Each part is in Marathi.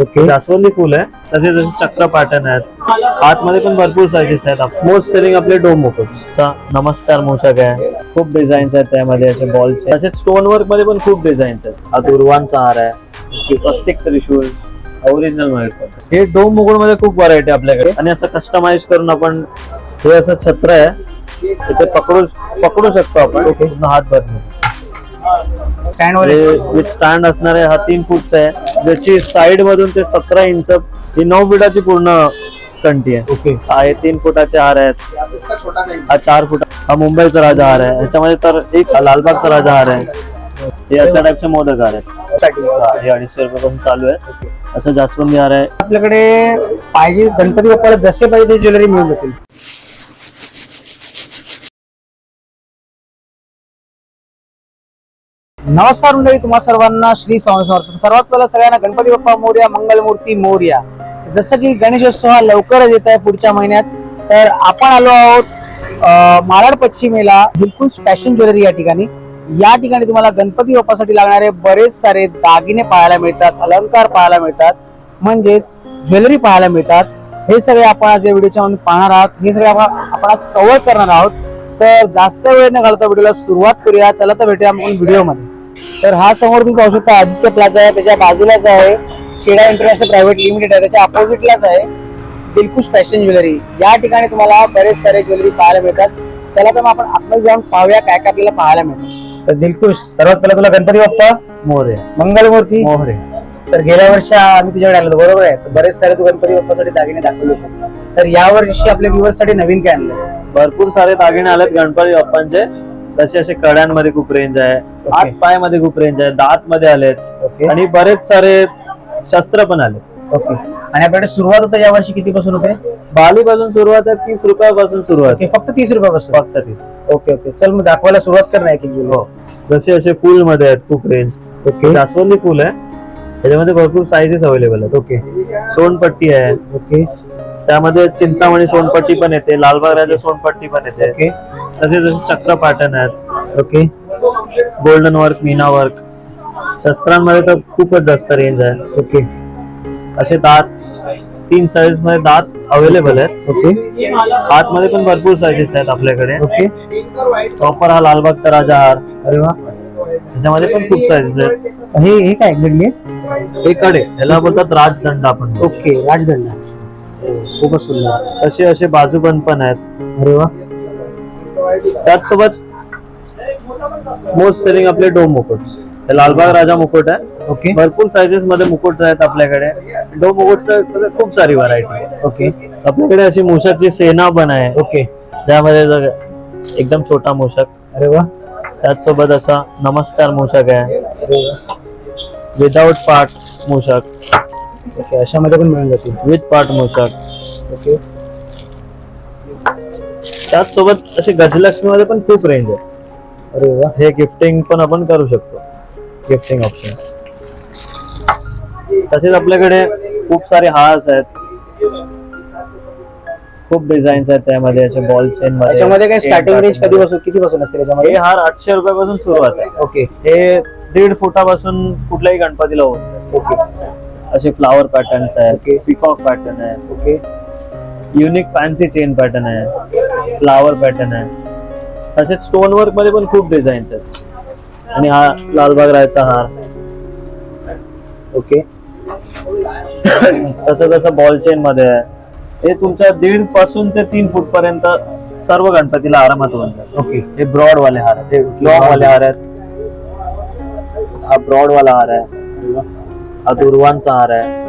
ओके जास्वंदी फुल आहे. तसे जसे चक्र पॅटर्न आहेत. आतमध्ये पण भरपूर साईजेस आहेत. मोस्ट सेलिंग आपले डोम मुकुट नमस्कार मूषक आहे खूप डिझाईन्स आहेत त्यामध्ये. असे बॉल्स तसेच स्टोन वर्कमध्ये पण खूप डिझाईन्स आहेत. हा दुर्वांचा हार आहे. स्वस्तिक त्रिशूल ओरिजिनलमध्ये हे डोम मुकुटमध्ये खूप व्हरायटी आपल्याकडे. आणि असं कस्टमाइज करून आपण हे असं छत्र आहे. ते पकडू पकडू शकतो आपण. हात भरणे विथ स्टँड असणार आहे. हा तीन फूटचा आहे. ज्याची साईड मधून ते सतरा इंच ही नऊ फुटाची पूर्ण कंटी आहे. ओके हा हे तीन फुटाचे हार आहेत. हा चार फुट हा मुंबईचा राजा हार आहे. ह्याच्यामध्ये तर एक लालबागचा राजा हार आहे. हे अशा टाईपचे मोदक हार आहेत. हा, हे अडीचशे रुपयापासून चालू आहे. असं जास्वंदी हार आहे. आपल्याकडे पाहिजे गणपती बाप्पाला जसे पाहिजे ते ज्वेलरी मिळून जातील नमस्कार मंडळी तुम्हा सर्वांना श्री स्वामी समर्थ. सर्वात पहिला सगळ्यांना गणपती बाप्पा मोर्या मंगलमूर्ती मोर्या. जसं की गणेशोत्सव हा लवकरच येत आहे पुढच्या महिन्यात तर आपण आलो आहोत अं, मालाड पश्चिमेला बिलकुल फॅशन ज्वेलरी या ठिकाणी. या ठिकाणी तुम्हाला गणपती बाप्पासाठी लागणारे बरेच सारे दागिने पाहायला मिळतात अलंकार पाहायला मिळतात म्हणजेच ज्वेलरी पाहायला मिळतात. हे सगळे आपण आज या व्हिडिओच्या मध्ये पाहणार आहोत. हे सगळे आपण आपण आज कव्हर करणार आहोत. तर जास्त वेळ न घालता व्हिडिओला सुरुवात करूया. चला तर भेटूया आपण व्हिडिओमध्ये. तर हा समोर तुम्ही पाहू शकता आदित्य प्लाझा आहे त्याच्या बाजूलाच आहे. शेडा इंटरनॅशनल प्रायव्हेट लिमिटेड आहे त्याच्या अपोजिटलाच आहे. Dilkhush fashion jewellery. या ठिकाणी तुम्हाला बरेच सारे ज्वेलरी पाहायला मिळतात. चला तर मग आपण आतमध्ये जाऊन पाहूया काय काय आपल्याला पाहायला मिळतं. तर दिलखुश सर्वात पहिला तुला गणपती बाप्पा मोरे मंगलमूर्ती. मोहरे. तर गेल्या वर्षी आम्ही तुझ्याकडे आलो होतो, बरोबर आहे. तर बरेच सारे तू गणपती बाप्पासाठी दागिने दाखवले होतेस. तर या वर्षी आपल्या व्ह्युअर्ससाठी नवीन काय आणलंस? भरपूर सारे दागिने आलेत गणपती बाप्पांचे. तसे असे कड्यांमध्ये खूप रेंज आहे. हात पायामध्ये खूप रेंज आहे. दात मध्ये आलेत आणि बरेच सारे शस्त्र पण आले ओके आणि आपल्याकडे सुरुवात होता या वर्षी किती पासून होते? बाली पासून सुरुवात आहे तीस रुपयापासून सुरुवात फक्त तीस रुपयापासून? फक्त तीस. ओके ओके चल मग दाखवायला सुरुवात कर ना एक एक ज्वेलरी. हो. जसे असे फुलमध्ये आहेत खूप रेंज ओके जास्वंदी फुल आहे. त्याच्यामध्ये भरपूर साईजेस अवेलेबल आहेत. ओके सोनपट्टी आहे. ओके त्यामध्ये चिंतामणी सोनपट्टी पण येते. लालबाग राजा सोनपट्टी पण येते. ओके तसे जसे चक्र पॅटर्न आहेत. Okay golden work meena work शस्त्रांमध्ये तर खूपच जास्त रेंज आहे. ओके असे दात तीन साईजमध्ये दात अवेलेबल आहेत. ओके आतमध्ये पण भरपूर साईजेस आहेत आपल्याकडे. ओके प्रॉपर हा लालबागचा राजा हार. अरे वा. त्याच्यामध्ये पण खूप साईजेस आहेत. हे हे काय एक्झॅक्टली हे कडे याला बोलतात राजदंड आपण. ओके राजदंड. खूपच सुंदर. तसे असे बाजूबंद पण आहेत. अरे वा. त्याचसोबत मोस्ट सेलिंग आपले डोम मुकुट हे लालबाग राजा मुकुट आहे. ओके भरपूर साईजेस मध्ये मुकुट आहेत आपल्याकडे. डोम मुकुट खूप सारी व्हरायटी ओके आपल्याकडे अशी मूषकची सेना पण आहे. ओके ज्यामध्ये जर एकदम छोटा मूषक अरे वा. त्याचसोबत असा नमस्कार मूषक आहे. विदाउट पार्ट मूषक ओके अशामध्ये पण मिळून जातील. विथ पार्ट मूषक ओके त्याचसोबत असे गजलक्ष्मी मध्ये पण खूप रेंज आहे. अरे वा. हे गिफ्टिंग पण आपण करू शकतो. गिफ्टिंग ऑप्शन तसेच आपल्याकडे खूप सारे हार्स आहेत. खूप डिझाईन्स आहेत त्यामध्ये असे बॉल चेन याच्यामध्ये काय स्टार्टिंग रेंज कधी पासून किती पासून असते हे त्याच्यामध्ये हार आठशे रुपयापासून सुरुवात आहे ओके. हे दीड फुटापासून कुठल्याही गणपतीला होत ओके. असे फ्लावर पॅटर्न्स Okay. आहे पिकॉक पॅटर्न आहे. Okay. Unique fancy chain pattern आहे. फ्लावर पॅटर्न आहे. तसेच स्टोन वर्कमध्ये पण खूप डिझाईन्स आहेत. आणि हा लालबाग रायचा हार ओके तसं तसं बॉल चेन मध्ये आहे. हे तुमच्या दीडपासून ते तीन फूट पर्यंत सर्व गणपतीला आरामात होऊन जातात ओके हे ब्रॉड वाले हार आहेत. हे लॉंग वाले हार आहेत. हा ब्रॉड वाला हार आहे. हा दुर्वांचा हार आहे.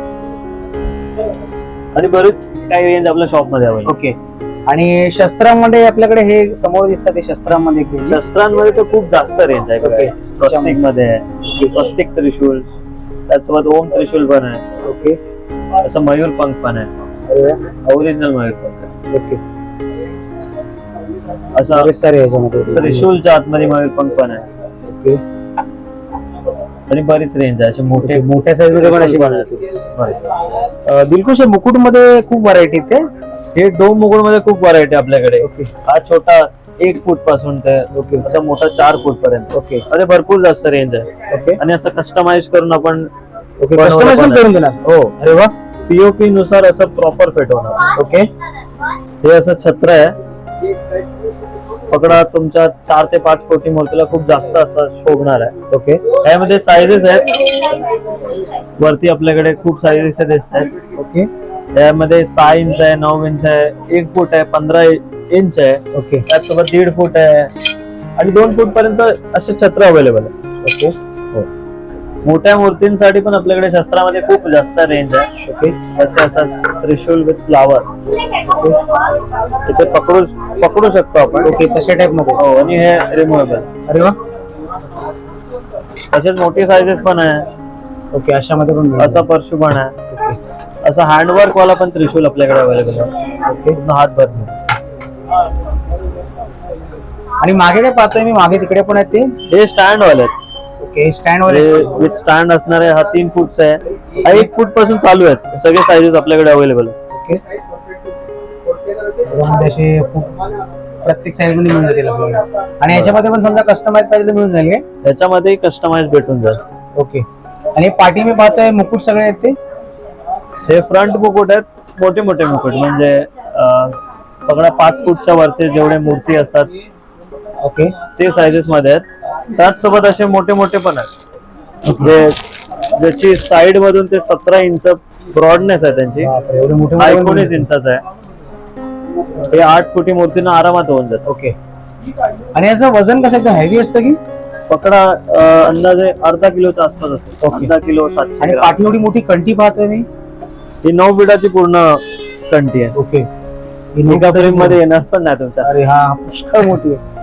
आणि बरीच काही रेंज आपल्या शॉपमध्ये अवेलेबल ओके. आणि शस्त्रांमध्ये आपल्याकडे हे समोर दिसतात ते शस्त्रांमध्ये. शस्त्रांमध्ये तर खूप जास्त रेंज आहे Okay. स्वस्तिकमध्ये आहे. स्वस्तिक त्रिशूल. त्याचसोबत ओम त्रिशूल पण आहे. ओके. असं मयूर पंख पण आहे. ओरिजिनल मयूर पंख ओके. असं सारे याच्यामध्ये त्रिशूलच्या आतमध्ये मयूर पंख पण आहे. ओके. आणि बरीच रेंज आहे. असे मोठे मोठे मोठ्या साईजमध्ये पण अशी बनवते दिलखुश दिलखुशमध्ये खूप व्हरायटी ते. हे डोम मुकुटमध्ये खूप व्हरायटी आपल्याकडे. ओके. हा छोटा एक फूटपासून ते ओके असा मोठा चार फूट पर्यंत. ओके. मध्ये भरपूर जास्त रेंज आहे. ओके. आणि असं कस्टमाइज करून आपण ओके कस्टमाइज पण. करून देणार. हो. अरे वा. पीओपी नुसार असं प्रॉपर फिट होणार. ओके. हे असं छत्र आहे. पकडा तुमच्या चार ते पाच कोटी मूर्तीला खूप जास्त असं शोभणार आहे. ओके यामध्ये साईजेस आहेत. वरती आपल्याकडे खूप साईजेस दिसत आहेत. ओके यामध्ये सहा इंच आहे नऊ इंच आहे एक फूट आहे पंधरा इंच आहे. ओके त्याचसोबत दीड फूट आहे. आणि दोन फूट पर्यंत असे छत्र अवेलेबल आहे ओके मोठ्या मूर्तींसाठी पण आपल्याकडे शस्त्रामध्ये खूप जास्त रेंज आहे. ओके जसे असं त्रिशूल विथ फ्लावर इथे पकडू पकडू शकतो आपण. ओके तशा टाइपमध्ये. हो आणि हे रिमुवेबल अरे वा. तसेच मोठी सायझेस पण आहे. ओके अशामध्ये पण मिळेल. असा परशू पण आहे. ओके असं हँडवर्क वाला पण त्रिशूल आपल्याकडे अवेलेबल आहे. ओके पूर्ण हात भरणे आणि मागे काय पाहतोय मी? मागे तिकडे पण आहेत ते? हे स्टँड वाले आहेत. ओके स्टँड विथ स्टँड असणारे हा तीन फूटचा आहे. हा एक फूटपासून चालू आहेत. सगळे साईजेस आपल्याकडे अवेलेबल आहे ओके त्याच्यामध्ये असे खूप- प्रत्येक साईडमध्ये मिळून जातील आपल्याला. आणि याच्यामध्ये पण समजा कस्टमाइज पाहिजे तर मिळून जाईल काय याच्यामध्ये कस्टमाइज भेटून जाईल. ओके आणि पाठी मी पाहतोय मुकुट सगळे आहेत ते? हे फ्रंट मुकुट आहेत. मोठे मोठे मुकुट. म्हणजे अं, पकडा पाच फूटच्या वरचे जेवढे मूर्ती असतात ओके ते साईजेस मध्ये आहेत. त्याचसोबत असे मोठे मोठे पण आहेत. जे ज्याची साईड मधून ते सतरा इंच ब्रॉडनेस आहे त्यांची. हा एकोणीस. इंचाचा आहे. हे आठ फुटी मूर्तीनं आरामात होऊन जातं. ओके. आणि याचं वजन कसं एकदम हेवी असतं की? पकडा अंदाजे अर्धा किलोच्या आसपास असतो. अर्धा किलो सातशे आणि. पाठी एवढी मोठी कंठी पाहतोय मी? ही नऊ फिटाची पूर्ण कंटी आहे. ओके. एका फ्रेममध्ये येणार पण नाही तुमच्या. अरे हा पुष्कळ मोठी आहे.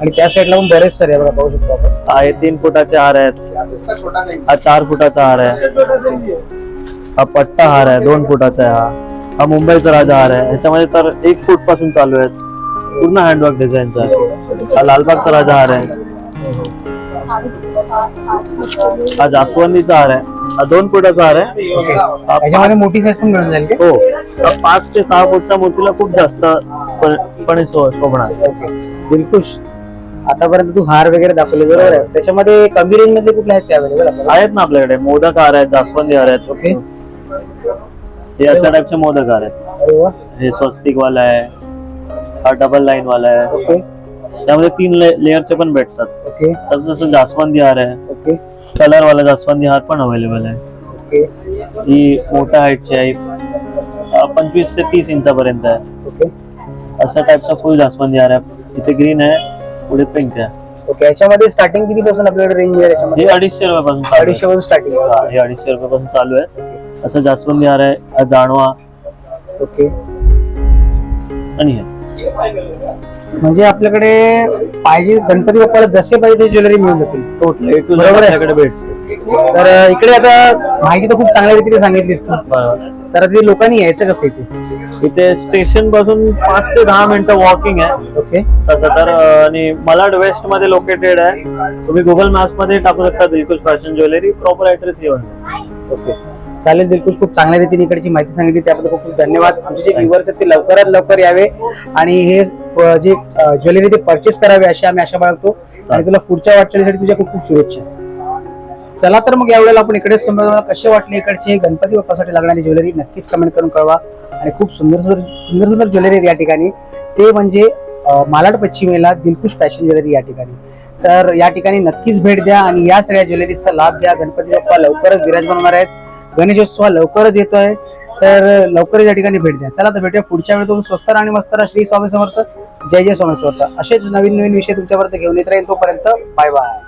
आणि त्या साईडला पण बरेच सारे बघा पाहू शकतो आपण. हा हे तीन फुटाचे हार आहेत. हा चार फुटाचा हार आहे. हा पट्टा हार आहे दोन फुटाचा आहे हा. हा मुंबईचा राजा हार आहे. ह्याच्यामध्ये तर एक फूटपासून चालू आहेत. पूर्ण हँडवर्क डिझाईनचा आहे हा लालबागचा राजा हार आहे. हा जास्वंदीचा हार आहे. हा दोन फुटाचा हार आहे. हा मोठी साईज पण मिळून जाईल हो. पाच ते सहा फुटच्या मूर्तीला खूप जास्त पण- शोभणार. दिलखुश आतापर्यंत तू हार वगैरे दाखवले बरोबर आहे. त्याच्यामध्ये कमी रेंजमध्ये कुठले आहेत ते अवेलेबल आहेत ना आपल्याकडे. मोदक हार आहेत जास्वंदी हार आहेत. ओके. हे अशा टाईपचे मोदक हार आहेत. अरे वा. हे स्वस्तिक वाला आहे. हा डबल लाईन वाला आहे. ओके. त्यामध्ये तीन लेअरचे पण भेटतात. ओके. तसं जसं जास्वंदी हार आहे. ओके. कलर वाला जास्वंदी हार पण अवेलेबल आहे. ओके. ही मोठ्या हाईटची आहे. पंचवीस ते तीस इंचापर्यंत आहे. ओके. अशा टाईपचा फुल जास्वंदी हार आहे. इथे ग्रीन आहे. पुढे पिंक आहे ओके याच्यामध्ये स्टार्टिंग किती पासून आपल्याकडे रेंज आहे हे याच्यामध्ये अडीचशे रुपयापासून चालू आहे. अडीचशे पासून स्टार्टिंग हा, हे अडीचशे रुपयापासून चालू आहे. असं जास्वंदी हार आहे जाणवा. ओके आणि हे. म्हणजे आपल्याकडे पाहिजे गणपती बाप्पाला जसे पाहिजे ते ज्वेलरी मिळून जातील. टोटल ए टू बरोबर आहे. भेटते तर अं, इकडे आता माहिती तर खूप चांगल्या रीतीने सांगितलीस तू. बरोबर. तर ते लोकांनी यायचं कसं इथे? इथे स्टेशनपासून पाच ते दहा मिनिटं वॉकिंग आहे. ओके. तसं तर आणि मलाड वेस्टमध्ये लोकेटेड आहे. तुम्ही गुगल मॅप्समध्ये टाकू शकता Dilkhush fashion jewellery proper address येऊन ओके. चालेल दिलकुश खूप चांगल्या रीतीने इकडची माहिती सांगितली. त्याबद्दल खूप खूप धन्यवाद. आमचे जे व्ह्युअर्स आहेत ते लवकरात लवकर यावे. आणि हे जे ज्वेलरी ते परचेस करावे अशी आम्ही आशा बाळगतो. आणि तुला पुढच्या वाटचालीसाठी तुझ्या खूप खूप शुभेच्छा. चला तर मग यावेळेला आपण इकडे समजा कसे वाटले इकडचे गणपती बाप्पासाठी लागणारी ज्वेलरी नक्कीच कमेंट करून कळवा. आणि खूप सुंदर सुंदर सुंदर सुंदर ज्वेलरी आहेत या ठिकाणी. ते म्हणजे मालाड पश्चिमेला दिलखुश फॅशन ज्वेलरी या ठिकाणी. तर या ठिकाणी नक्कीच भेट द्या आणि या सगळ्या ज्वेलरीचा लाभ द्या गणपती बाप्पा लवकरच विराजमान होणार आहेत. गणेशोत्सव लवकरच येतोय तर लवकरच या ठिकाणी भेट द्या. चला तर भेटूया पुढच्या वेळी. तुम्ही स्वस्त आणि मस्त राहा. श्री स्वामी समर्थ. जय जय स्वामी समर्थ. असेच नवीन नवीन विषय तुमच्यापर्यंत घेऊन येत राहील तोपर्यंत. Bye bye.